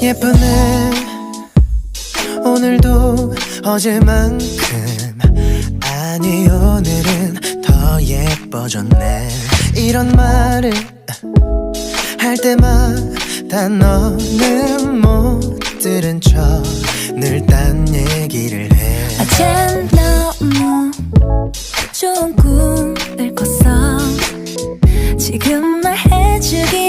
예쁜 애 오늘도 어제만큼 아니 오늘은 더 예뻐졌네. 이런 말을 할 때마다 너는 못 들은 척 늘 딴 얘기를 해. 어젠 너무 좋은 꿈을 꿨어. 지금 날 해주기